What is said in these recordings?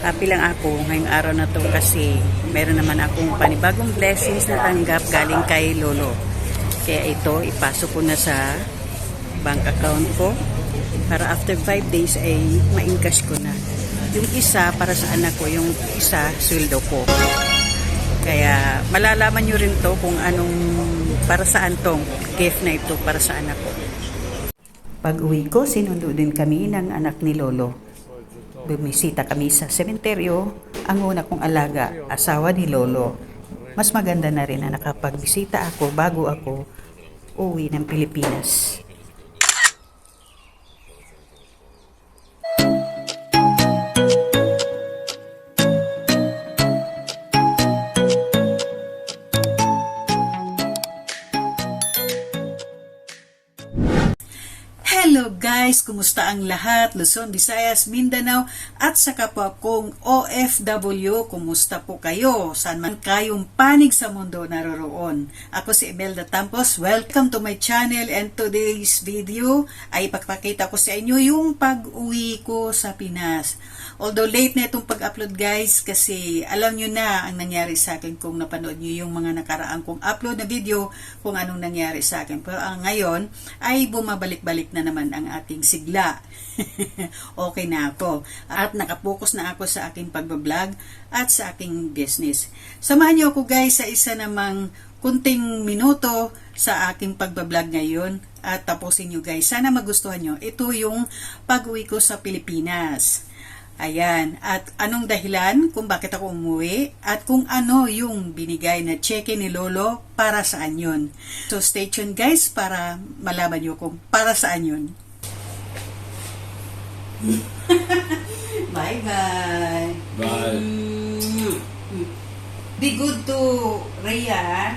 Happy lang ako ngayong araw na to kasi meron naman akong panibagong blessings na tanggap galing kay Lolo. Kaya ito, ipasok ko na sa bank account ko para after 5 days ay ma-encash ko na. Yung isa para sa anak ko, yung isa sweldo ko. Kaya malalaman nyo rin to kung anong para saan tong gift na ito para sa anak ko. Pag uwi ko, sinundo din kami ng anak ni Lolo. Bumisita kami sa sementeryo, ang una kong alaga, asawa ni Lolo. Mas maganda na rin na nakapagbisita ako bago ako uwi ng Pilipinas. Guys! Kumusta ang lahat? Luzon, Visayas, Mindanao at sa kapwa kong OFW, kumusta po kayo? Saan man kayong panig sa mundo naroroon? Ako si Imelda Tampos. Welcome to my channel and today's video ay ipagpakita ko sa inyo yung pag-uwi ko sa Pinas. Although late na itong pag-upload guys kasi alam nyo na ang nangyari sa akin kung napanood nyo yung mga nakaraang kong upload na video kung anong nangyari sa akin. Pero ang ngayon ay bumabalik-balik na naman ang ating sigla. okay na ako. At nakapokus na ako sa aking pagbablog at sa aking business. Samahan niyo ako guys sa isa namang kunting minuto sa aking pagbablog ngayon at tapusin nyo guys. Sana magustuhan nyo. Ito yung pag-uwi ko sa Pilipinas. Ayan. At anong dahilan kung bakit ako umuwi at kung ano yung binigay na cheque ni Lolo para saan yun. So stay tuned guys para malaman nyo kung para saan yun. Bye-bye. Bye. Mm. Be good to Rhea.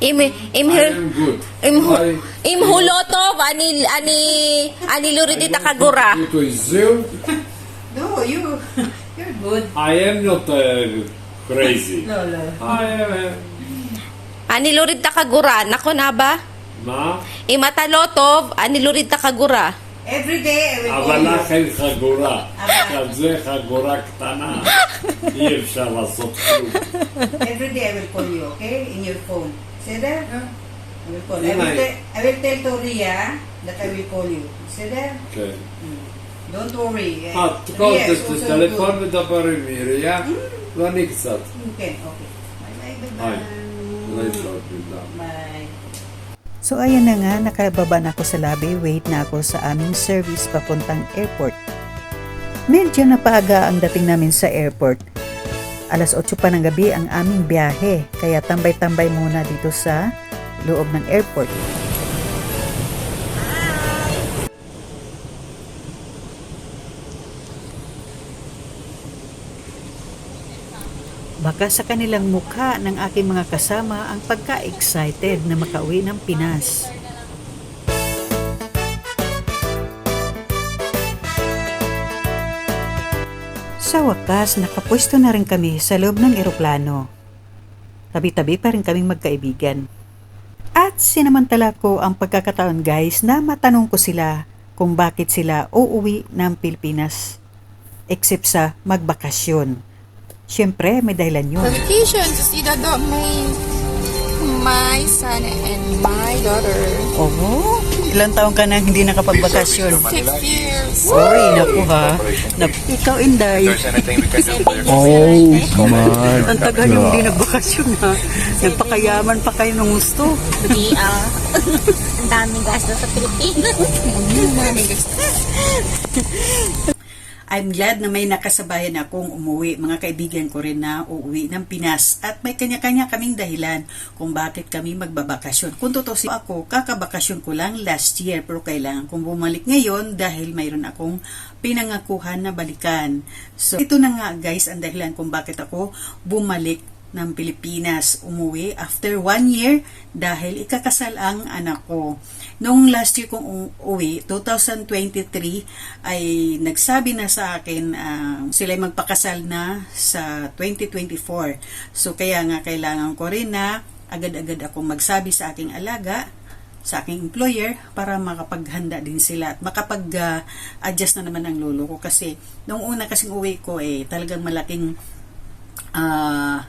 Im im I am good. im I, im hulotov ani ani ani luridita kagura. It was Zoom. No, you, you're good. I am not uh, crazy. Lolo. I am. Uh, Ani luridita kagura. Nako na ba? מה? Imatalotov ani luridita kagura. אבל לך אין חגורה, על זה חגורה קטנה, אי אפשר לעשות כלום. Every day I will call you, okay? In your phone. בסדר? אה. I will. I will tell to that I will call you. בסדר? כן. Hmm. Don't worry. אה, uh, את כל זה טלפון מדבר עם עירייה, hmm? ואני קצת. Hmm, כן, אוקיי. ביי ביי ביי. ביי. So ayan na nga, nakababa na ako sa lobby, wait na ako sa aming service papuntang airport. Medyo napaaga ang dating namin sa airport. Alas 8 pa ng gabi ang aming biyahe, kaya tambay-tambay muna dito sa loob ng airport. Baka sa kanilang mukha ng aking mga kasama ang pagka-excited na makauwi ng Pinas. Sa wakas, nakapwesto na rin kami sa loob ng eroplano. Tabi-tabi pa rin kaming magkaibigan. At sinamantala ko ang pagkakataon guys na matanong ko sila kung bakit sila uuwi ng Pilipinas. Except sa magbakasyon. Siyempre, may dahilan yun. vacation to see the dog, my my son and my daughter. Oo? Ilang taon ka na hindi nakapagbakasyon? Six years. Sorry, naku ha. Nak- ikaw, Inday. Oh, my Ang tagal yung hindi nagbakasyon ha. Nagpakayaman pa kayo ng gusto. Di ah. Ang daming gasto sa Pilipinas. I'm glad na may nakasabayan akong umuwi. Mga kaibigan ko rin na uuwi ng Pinas. At may kanya-kanya kaming dahilan kung bakit kami magbabakasyon. Kung totoo si ako, kakabakasyon ko lang last year. Pero kailangan kong bumalik ngayon dahil mayroon akong pinangakuhan na balikan. So, ito na nga guys ang dahilan kung bakit ako bumalik ng Pilipinas umuwi after one year dahil ikakasal ang anak ko. Nung last year kong uwi, 2023, ay nagsabi na sa akin uh, sila magpakasal na sa 2024. So kaya nga kailangan ko rin na agad-agad akong magsabi sa aking alaga sa aking employer para makapaghanda din sila at makapag-adjust na naman ang lolo ko kasi nung una kasing uwi ko eh talagang malaking ah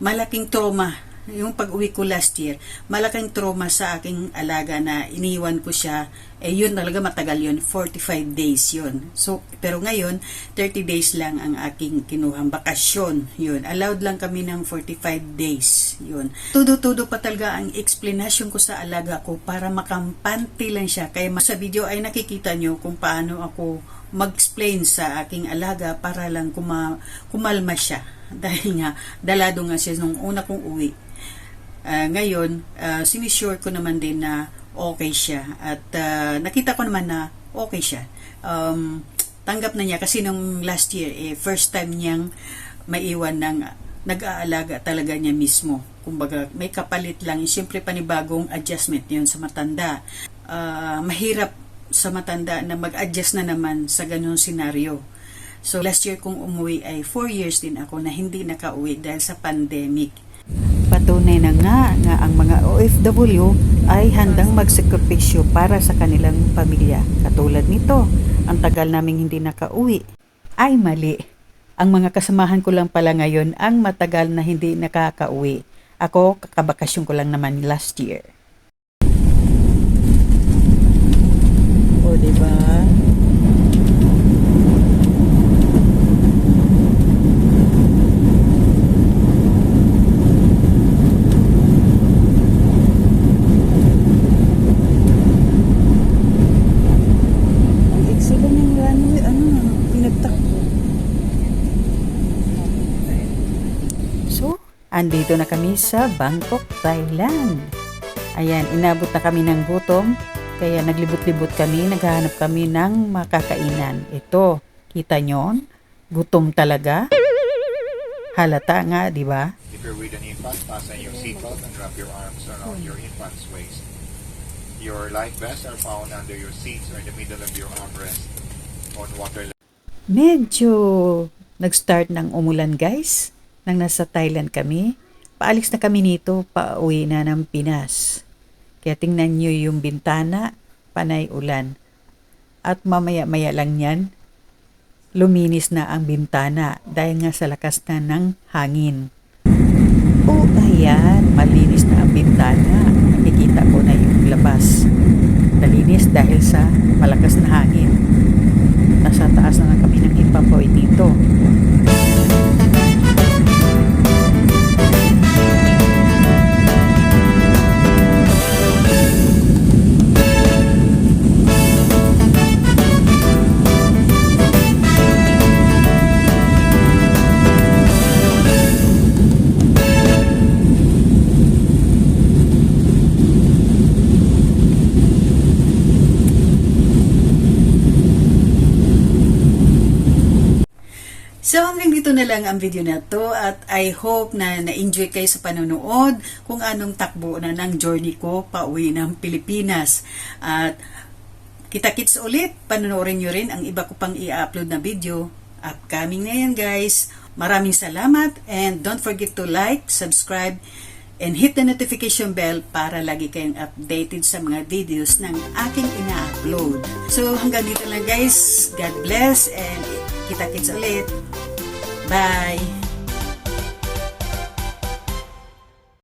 malaking trauma yung pag-uwi ko last year, malaking trauma sa aking alaga na iniwan ko siya, eh yun talaga matagal yun, 45 days yun. So, pero ngayon, 30 days lang ang aking kinuhang bakasyon, yun. Allowed lang kami ng 45 days, yun. Tudo-tudo pa talaga ang explanation ko sa alaga ko para makampante lang siya. Kaya sa video ay nakikita nyo kung paano ako mag-explain sa aking alaga para lang kuma kumalma siya. Dahil nga, dalado nga siya nung una kong uwi. Ah, ngayon, uh, sinisure ko naman din na okay siya. At ah, nakita ko naman na okay siya. Um, tanggap na niya kasi nung last year, eh, first time niyang maiwan ng nag-aalaga talaga niya mismo. Kumbaga, may kapalit lang. Siyempre, panibagong adjustment yun sa matanda. Ah, mahirap sa matanda na mag-adjust na naman sa ganung senaryo. So, last year kong umuwi ay 4 years din ako na hindi nakauwi dahil sa pandemic. Patunay na nga nga ang mga OFW ay handang magsakripisyo para sa kanilang pamilya. Katulad nito, ang tagal naming hindi nakauwi ay mali. Ang mga kasamahan ko lang pala ngayon ang matagal na hindi nakakauwi. Ako, kakabakasyon ko lang naman last year. O, diba? Ang excellent ng runway, ano na, pinagtakbo. So, andito na kami sa Bangkok, Thailand. Ayan, inabot na kami ng gutom, kaya naglibot-libot kami, naghahanap kami ng makakainan. Ito, kita nyo, gutom talaga. Halata nga, di ba? If you're with an infant, fasten your seatbelt and wrap your arms around your infant's waist. Your life vests are found under your seats or in the middle of your armrest on water Medyo nag-start ng umulan guys. Nang nasa Thailand kami, paalis na kami nito, pauwi na ng Pinas. Kaya tingnan nyo yung bintana, panay ulan. At mamaya-maya lang yan, luminis na ang bintana dahil nga sa lakas na ng hangin. Oh, ayan, malinis na ang bintana. Nakikita ko na yung labas. Nalinis dahil sa malakas na hangin. Nasa taas na nga kami ng ipapoy Dito na lang ang video na to at I hope na na-enjoy kayo sa panonood kung anong takbo na ng journey ko pauwi ng Pilipinas. At kita-kits ulit, panonoorin nyo rin ang iba ko pang i-upload na video. Upcoming na yan guys. Maraming salamat and don't forget to like, subscribe, and hit the notification bell para lagi kayong updated sa mga videos ng aking ina-upload. So hanggang dito lang guys. God bless and kita-kits ulit. Bye!